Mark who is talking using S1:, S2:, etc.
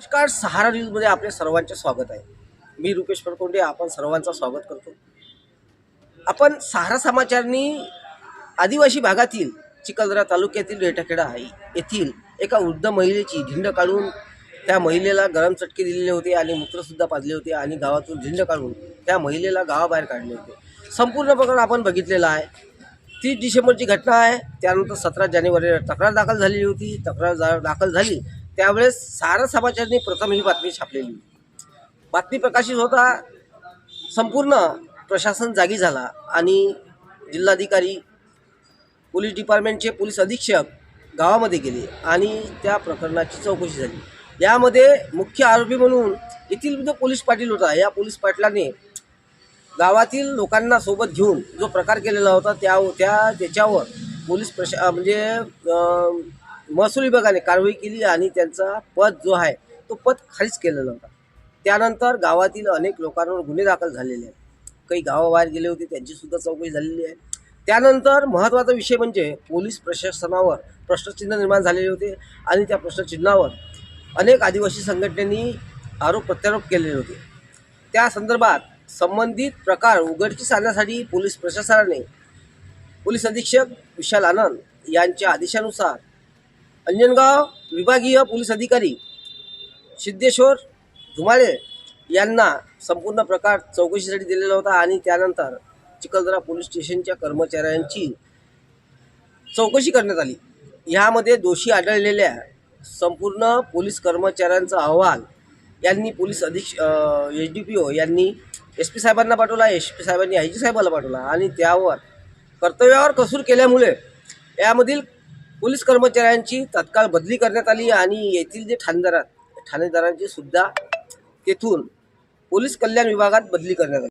S1: नमस्कार सहारा न्यूजमध्ये आपले सर्वांचे स्वागत आहे. मी रुपेश फडकोंडे आपण सर्वांचं स्वागत करतो. आपण सहारा समाचारनी आदिवासी भागातील चिखलदरा तालुक्यातील रेटाखेडा आहे. येथील एका वृद्ध महिलेची झिंड काढून त्या महिलेला गरम चटके दिलेले होते आणि मूत्रसुद्धा पाजले होते आणि गावातून झिंड काढून त्या महिलेला गावाबाहेर काढले होते. संपूर्ण प्रकरण आपण बघितलेलं आहे. तीस डिसेंबरची घटना आहे. त्यानंतर सतरा जानेवारीला तक्रार दाखल झालेली होती. तक्रार जा- दाखल झाली. त्यावेळेस सारा समाचारने प्रथम ही बातमी छापलेली बातमी प्रकाशित होता संपूर्ण प्रशासन जागी झाला आणि जिल्हाधिकारी पोलीस डिपार्टमेंटचे पोलीस अधीक्षक गावामध्ये गेले आणि त्या प्रकरणाची चौकशी झाली. यामध्ये मुख्य आरोपी म्हणून येथील जो पोलीस पाटील होता या पोलीस पाटलाने गावातील लोकांना सोबत घेऊन जो प्रकार केलेला होता त्या त्या त्याच्यावर पोलीस प्रशा म्हणजे महसूल विभागाने कारवाई केली आणि त्यांचा पद जो आहे तो पद खालीच केलेला होता त्यानंतर गावातील अनेक लोकांवर गुन्हे दाखल झालेले आहेत. काही गावाबाहेर गेले होते त्यांचीसुद्धा चौकशी झालेली आहे. त्यानंतर महत्त्वाचा विषय म्हणजे पोलीस प्रशासनावर प्रश्नचिन्ह निर्माण झालेले होते आणि त्या प्रश्नचिन्हावर अनेक आदिवासी संघटनेनी आरोप प्रत्यारोप केलेले होते. त्या संदर्भात संबंधित प्रकार उघडकीस आणण्यासाठी पोलीस प्रशासनाने पोलीस अधीक्षक विशाल आनंद यांच्या आदेशानुसार अंजनगाव विभागीय पोलीस अधिकारी सिद्धेश्वर धुमाळे यांना संपूर्ण प्रकार चौकशीसाठी दिलेला होता आणि त्यानंतर चिखलदरा पोलीस स्टेशनच्या कर्मचाऱ्यांची चौकशी करण्यात आली. ह्यामध्ये दोषी आढळलेल्या संपूर्ण पोलीस कर्मचाऱ्यांचा अहवाल यांनी पोलीस अधीक्ष एच डी पी ओ यांनी एस पी साहेबांना पाठवला एस पी साहेबांनी आय जी साहेबाला पाठवला आणि त्यावर कर्तव्यावर कसूर केल्यामुळे यामधील पोलीस कर्मचाऱ्यांची तत्काळ बदली करण्यात आली आणि येथील जे ठाणेदार ठाणेदारांची सुद्धा तेथून पोलीस कल्याण विभागात बदली करण्यात आली.